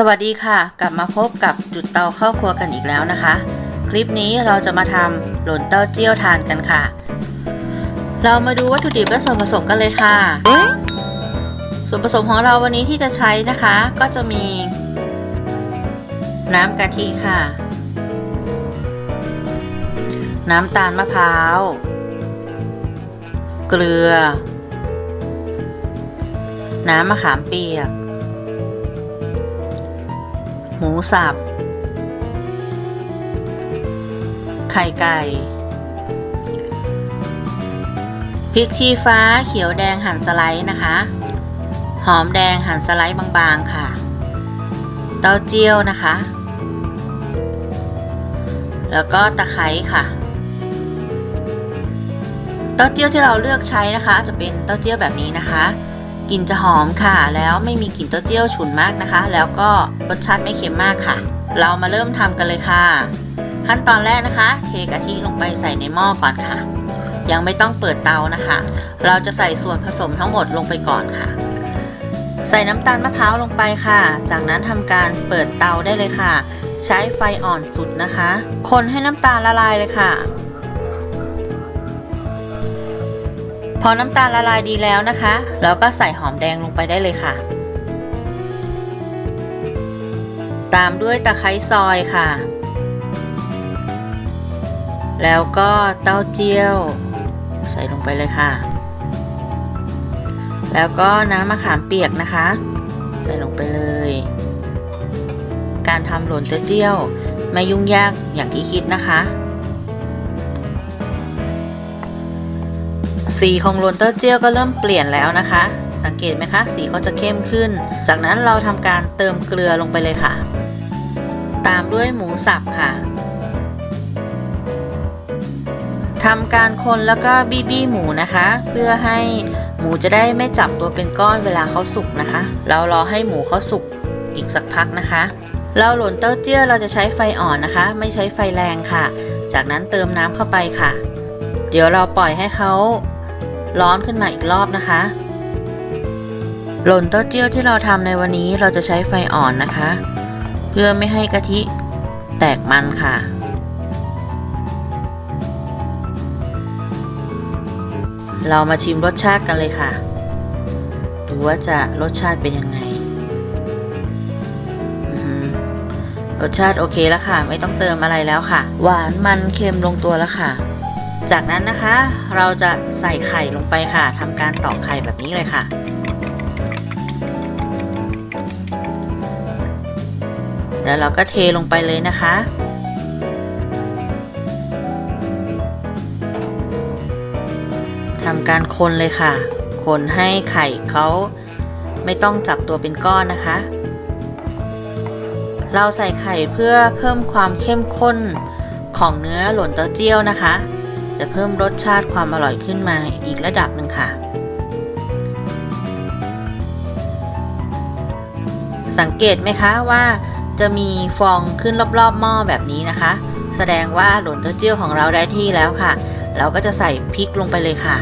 สวัสดีค่ะ กลับมาพบกับจุดเตาเข้าครัวกันอีกแล้วนะคะ คลิปนี้เราจะมาทำหล่นเต้าเจี้ยวทานกันค่ะ เรามาดูวัตถุดิบและส่วนผสมกันเลยค่ะ ส่วนผสมของเราวันนี้ที่จะใช้นะคะ ก็จะมี น้ำกะทิค่ะ น้ำตาลมะพร้าว เกลือ น้ำมะขามเปียก หมูสับ ไข่ไก่ พริกชี้ฟ้าเขียวแดงหั่นสไลด์นะคะ หอมแดงหั่นสไลด์บางๆค่ะ เต้าเจี้ยวนะคะ แล้วก็ตะไคร้ค่ะ เต้าเจี้ยวที่เราเลือกใช้นะคะ จะเป็นเต้าเจี้ยวแบบนี้นะคะ กลิ่นจะหอมค่ะ แล้วไม่มีกลิ่นเต้าเจี้ยวฉุนมากนะคะ แล้วก็รสชาติไม่เค็มมากค่ะ เรามาเริ่มทำกันเลยค่ะ ขั้นตอนแรกนะคะ เทกะทิลงไปใส่ในหม้อก่อนค่ะ ยังไม่ต้องเปิดเตานะคะ เราจะใส่ส่วนผสมทั้งหมดลงไปก่อนค่ะ ใส่น้ำตาลมะพร้าวลงไปค่ะ จากนั้นทำการเปิดเตาได้เลยค่ะ ใช้ไฟอ่อนสุดนะคะ คนให้น้ำตาลละลายเลยค่ะ พอน้ำตาลละลายดีแล้วนะคะ เราก็ใส่หอมแดงลงไปได้เลยค่ะ ตามด้วยตะไคร้ซอยค่ะ แล้วก็เต้าเจี้ยว ใส่ลงไปเลยค่ะ แล้วก็น้ำมะขามเปียกนะคะ ใส่ลงไปเลย การทำหล่นเต้าเจี้ยวไม่ยุ่งยากอย่างที่คิดนะคะ สีของโรนเตอร์เจียวก็เริ่มเปลี่ยนแล้วนะคะ สังเกตไหมคะ สีเขาจะเข้มขึ้น จากนั้นเราทำการเติมเกลือลงไปเลยค่ะ ตามด้วยหมูสับค่ะทำการคนแล้วก็บี้บี้หมูนะคะ เพื่อให้หมูจะได้ไม่จับตัวเป็นก้อนเวลาเขาสุกนะคะ เรารอให้หมูเขาสุกอีกสักพักนะคะ เราหล่นเต้าเจี้ยเราจะใช้ไฟอ่อนนะคะ ไม่ใช้ไฟแรงค่ะ จากนั้นเติมน้ำเข้าไปค่ะ เดี๋ยวเราปล่อยให้เขา ร้อนขึ้นมาอีกรอบนะคะหล่นเต้าเจี้ยวที่เราทำในวันนี้เราจะใช้ไฟอ่อนนะคะ เพื่อไม่ให้กะทิแตกมันค่ะ เรามาชิมรสชาติกันเลยค่ะ ดูว่าจะรสชาติเป็นยังไงรสชาติโอเคแล้วค่ะ ไม่ต้องเติมอะไรแล้วค่ะ หวานมันเค็มลงตัวแล้วค่ะ จากนั้นนะคะเราจะใส่ไข่ลงไปค่ะทำการตอกไข่แบบนี้เลยค่ะ แล้วเราก็เทลงไปเลยนะคะ ทำการคนเลยค่ะ คนให้ไข่เขาไม่ต้องจับตัวเป็นก้อนนะคะ เราใส่ไข่เพื่อเพิ่มความเข้มข้นของเนื้อหล่นเต้าเจี้ยวนะคะ จะเพิ่มรสชาติความอร่อยขึ้นมาอีกระดับหนึ่งค่ะ สังเกตไหมคะว่าจะมีฟองขึ้นรอบๆหม้อแบบนี้นะคะ แสดงว่าหล่นเต้าเจี้ยวของเราได้ที่แล้วค่ะ เราก็จะใส่พริกลงไปเลยค่ะ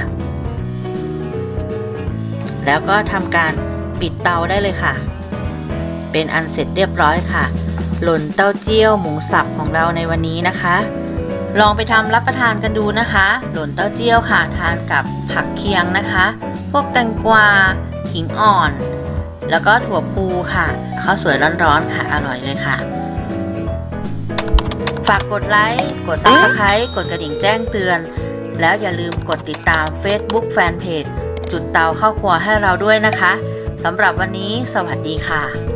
แล้วก็ทำการปิดเตาได้เลยค่ะ เป็นอันเสร็จเรียบร้อยค่ะ หล่นเต้าเจี้ยวหมูสับของเราในวันนี้นะคะ ลองไปทำรับประทานกันดูนะคะ หล่นเต้าเจี้ยวค่ะทานกับผักเคียงนะคะ พวกแตงกวาขิงอ่อน แล้วก็ถั่วพูค่ะข้าวสวยร้อนๆค่ะ อร่อยเลยค่ะ ฝากกดไลค์ กด Subscribe กดกระดิ่งแจ้งเตือน แล้วอย่าลืมกดติดตาม Facebook Fanpage จุดเตาเข้าครัวให้เราด้วยนะคะสำหรับวันนี้สวัสดีค่ะ